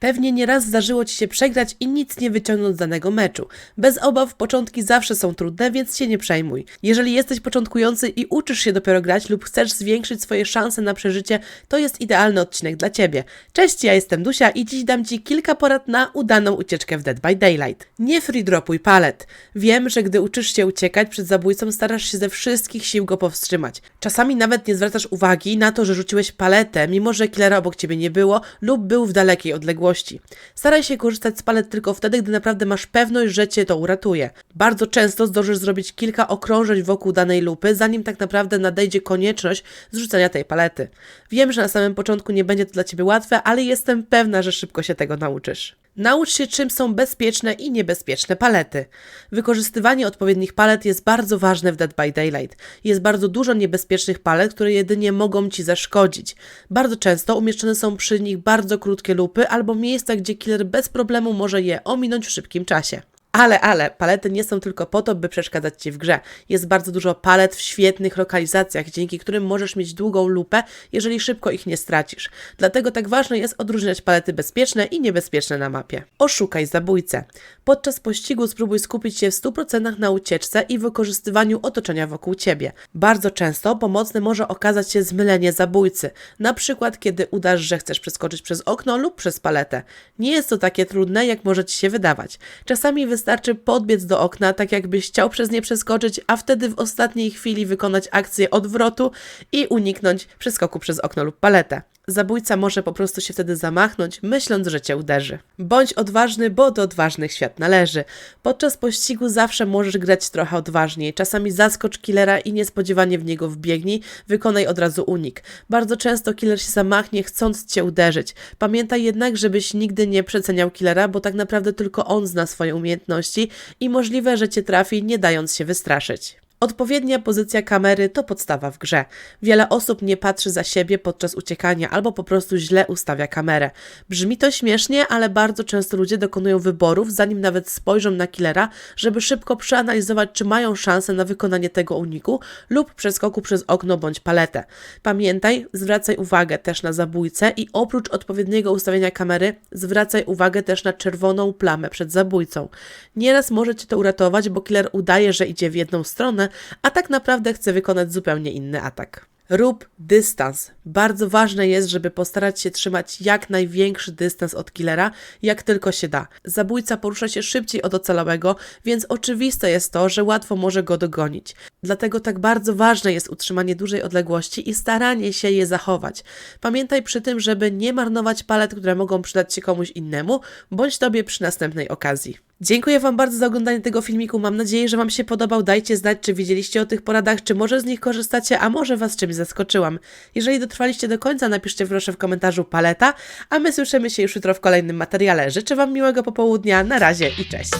Pewnie nieraz zdarzyło Ci się przegrać i nic nie wyciągnąć z danego meczu. Bez obaw, początki zawsze są trudne, więc się nie przejmuj. Jeżeli jesteś początkujący i uczysz się dopiero grać lub chcesz zwiększyć swoje szanse na przeżycie, to jest idealny odcinek dla Ciebie. Cześć, ja jestem Dusia i dziś dam Ci kilka porad na udaną ucieczkę w Dead by Daylight. Nie free dropuj palet. Wiem, że gdy uczysz się uciekać przed zabójcą, starasz się ze wszystkich sił go powstrzymać. Czasami nawet nie zwracasz uwagi na to, że rzuciłeś paletę, mimo że killera obok Ciebie nie było lub był w dalekiej odległości. Staraj się korzystać z palet tylko wtedy, gdy naprawdę masz pewność, że Cię to uratuje. Bardzo często zdążysz zrobić kilka okrążeń wokół danej lupy, zanim tak naprawdę nadejdzie konieczność zrzucenia tej palety. Wiem, że na samym początku nie będzie to dla Ciebie łatwe, ale jestem pewna, że szybko się tego nauczysz. Naucz się, czym są bezpieczne i niebezpieczne palety. Wykorzystywanie odpowiednich palet jest bardzo ważne w Dead by Daylight. Jest bardzo dużo niebezpiecznych palet, które jedynie mogą ci zaszkodzić. Bardzo często umieszczone są przy nich bardzo krótkie lupy albo miejsca, gdzie killer bez problemu może je ominąć w szybkim czasie. Ale, ale, palety nie są tylko po to, by przeszkadzać Ci w grze. Jest bardzo dużo palet w świetnych lokalizacjach, dzięki którym możesz mieć długą lupę, jeżeli szybko ich nie stracisz. Dlatego tak ważne jest odróżniać palety bezpieczne i niebezpieczne na mapie. Oszukaj zabójcę. Podczas pościgu spróbuj skupić się w 100% na ucieczce i wykorzystywaniu otoczenia wokół Ciebie. Bardzo często pomocne może okazać się zmylenie zabójcy. Na przykład, kiedy udasz, że chcesz przeskoczyć przez okno lub przez paletę. Nie jest to takie trudne, jak może Ci się wydawać. Czasami wystarczy podbiec do okna, tak jakbyś chciał przez nie przeskoczyć, a wtedy w ostatniej chwili wykonać akcję odwrotu i uniknąć przeskoku przez okno lub paletę. Zabójca może po prostu się wtedy zamachnąć, myśląc, że cię uderzy. Bądź odważny, bo do odważnych świat należy. Podczas pościgu zawsze możesz grać trochę odważniej. Czasami zaskocz killera i niespodziewanie w niego wbiegnij, wykonaj od razu unik. Bardzo często killer się zamachnie, chcąc cię uderzyć. Pamiętaj jednak, żebyś nigdy nie przeceniał killera, bo tak naprawdę tylko on zna swoje umiejętności i możliwe, że cię trafi, nie dając się wystraszyć. Odpowiednia pozycja kamery to podstawa w grze. Wiele osób nie patrzy za siebie podczas uciekania albo po prostu źle ustawia kamerę. Brzmi to śmiesznie, ale bardzo często ludzie dokonują wyborów, zanim nawet spojrzą na killera, żeby szybko przeanalizować, czy mają szansę na wykonanie tego uniku lub przeskoku przez okno bądź paletę. Pamiętaj, zwracaj uwagę też na zabójcę i oprócz odpowiedniego ustawienia kamery, zwracaj uwagę też na czerwoną plamę przed zabójcą. Nieraz może cię to uratować, bo killer udaje, że idzie w jedną stronę, a tak naprawdę chce wykonać zupełnie inny atak. Rób dystans. Bardzo ważne jest, żeby postarać się trzymać jak największy dystans od killera, jak tylko się da. Zabójca porusza się szybciej od ocalałego, więc oczywiste jest to, że łatwo może go dogonić. Dlatego tak bardzo ważne jest utrzymanie dużej odległości i staranie się je zachować. Pamiętaj przy tym, żeby nie marnować palet, które mogą przydać się komuś innemu, bądź tobie przy następnej okazji. Dziękuję Wam bardzo za oglądanie tego filmiku. Mam nadzieję, że Wam się podobał. Dajcie znać, czy widzieliście o tych poradach, czy może z nich korzystacie, a może Was czymś zaskoczyłam. Jeżeli dotrwaliście do końca, napiszcie proszę w komentarzu paleta, a my słyszymy się już jutro w kolejnym materiale. Życzę Wam miłego popołudnia. Na razie i cześć.